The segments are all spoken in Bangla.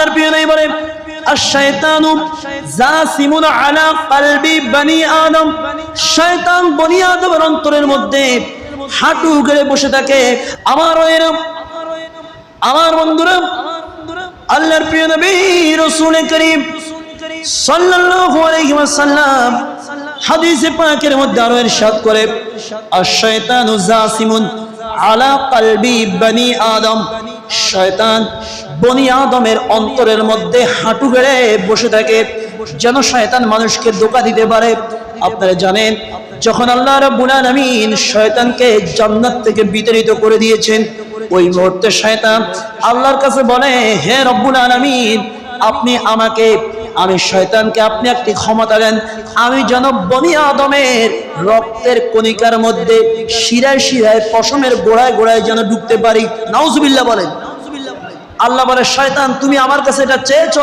আল্লাহর প্রিয় নাই বলে আশ-শায়তানু জাসিমুন আলা বনি আদম। শয়তান বনি মধ্যে হাঁটু বসে থাকে। পাকের মধ্যে আরও ইরশাদ করে আলা কলবি বনি আদম। শয়তান বনি আদমের অন্তরের মধ্যে হাঁটু গেড়ে বসে থাকে। যেন শয়তান মানুষকে ধোকা দিতে পারে। আপনারা জানেন, যখন আল্লাহ রাব্বুল আলামিন শয়তানকে জান্নাত থেকে বিতাড়িত করে দিয়েছেন, ওই মুহূর্তে শয়তান আল্লাহর কাছে বলে, হে রব্বুল আলামিন, আপনি আমাকে, আমি শয়তানকে আপনি একটি ক্ষমতা দেন। আমি যেন বনি আদমের রক্তের কণিকার মধ্যে শিরায় শিরায় পশমের গোড়ায় গোড়ায় যেন ঢুকতে পারি। নাউজুবিল্লাহ বলেন। আল্লাহ বলে, শয়তান, তুমি আমার কাছে এটা চেয়েছ?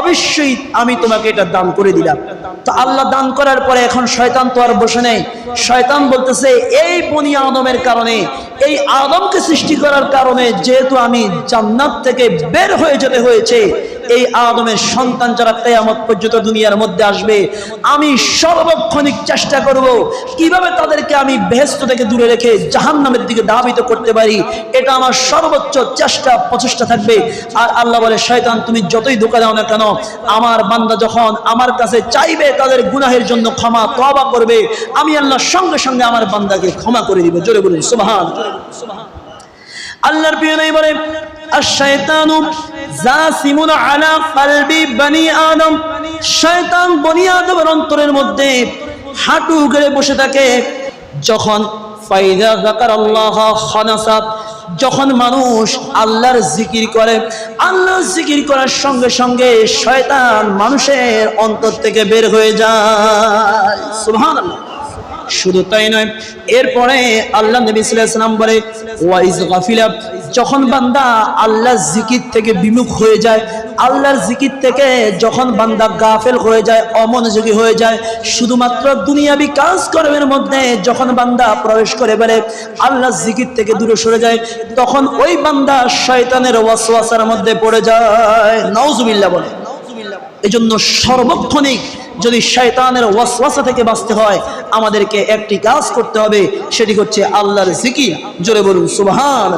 অবশ্যই আমি তোমাকে এটা দান করে দিলাম। তো আল্লাহ দান করার পরে এখন শয়তান তো আর বসে নেই। শয়তান বলতেছে, এই বনি আদমের কারণে, এই আদমকে সৃষ্টি করার কারণে যেহেতু আমি জান্নাত থেকে বের হয়ে যেতে হয়েছে এই আদমের সন্তান যারা কেয়ামত পর্যন্ত দুনিয়ার মধ্যে আসবে, আমি সর্বক্ষণিক চেষ্টা করব কীভাবে তাদেরকে আমি বেহেস্ত থেকে দূরে রেখে জাহান্নামের দিকে ধাবিত করতে পারি, এটা আমার সর্বোচ্চ চেষ্টা, প্রচেষ্টা থাকবে। আর আল্লাহ বলে, শয়তান, তুমি যতই ধোকা দাও না কেন, আমার বান্দা যখন আমার কাছে চাইবে, তাদের গুনাহের জন্য ক্ষমা তবা করবে, আমি আল্লাহ সঙ্গে সঙ্গে আমার বান্দাকে ক্ষমা করে দিব। জোরে বলুন, সুবহান। আল্লাহর প্রিয় নাই বলে আশ-শায়তানু জাসিমুন আলা কলবি বনি আদম, শয়তান বনি আদমের অন্তরের মধ্যে হাঁটু গেড়ে বসে থাকে। যখন ফাইদা যাকার আল্লাহ খানাসাত যখন মানুষ আল্লাহর জিকির করে, আল্লাহর জিকির করার সঙ্গে সঙ্গে শয়তান মানুষের অন্তর থেকে বের হয়ে যায়। সুবহানাল্লাহ। শুধু তাই নয়, এরপরে আল্লাহ নবী সাল্লাম বলে, ওয়াইজ গাফিলা যখন বান্দা আল্লাহ জিকির থেকে বিমুখ হয়ে যায়, আল্লাহর জিকির থেকে যখন বান্দা গাফেল হয়ে যায়, অমনোযোগী হয়ে যায়, শুধুমাত্র দুনিয়াবি কাজ কর্মের মধ্যে যখন বান্দা প্রবেশ করে বেড়ে আল্লাহর জিকির থেকে দূরে সরে যায়, তখন ওই বান্দা শয়তানের ওয়াসওয়াসার মধ্যে পড়ে যায়। নাউজুবিল্লাহ বলে। এজন্য সর্বক্ষণিক যদি শয়তানের ওয়াসওয়াসা থেকে বাঁচতে হয়, আমাদেরকে একটি কাজ করতে হবে, সেটি হচ্ছে আল্লাহর জিকির। জোরে বলুন সুবহান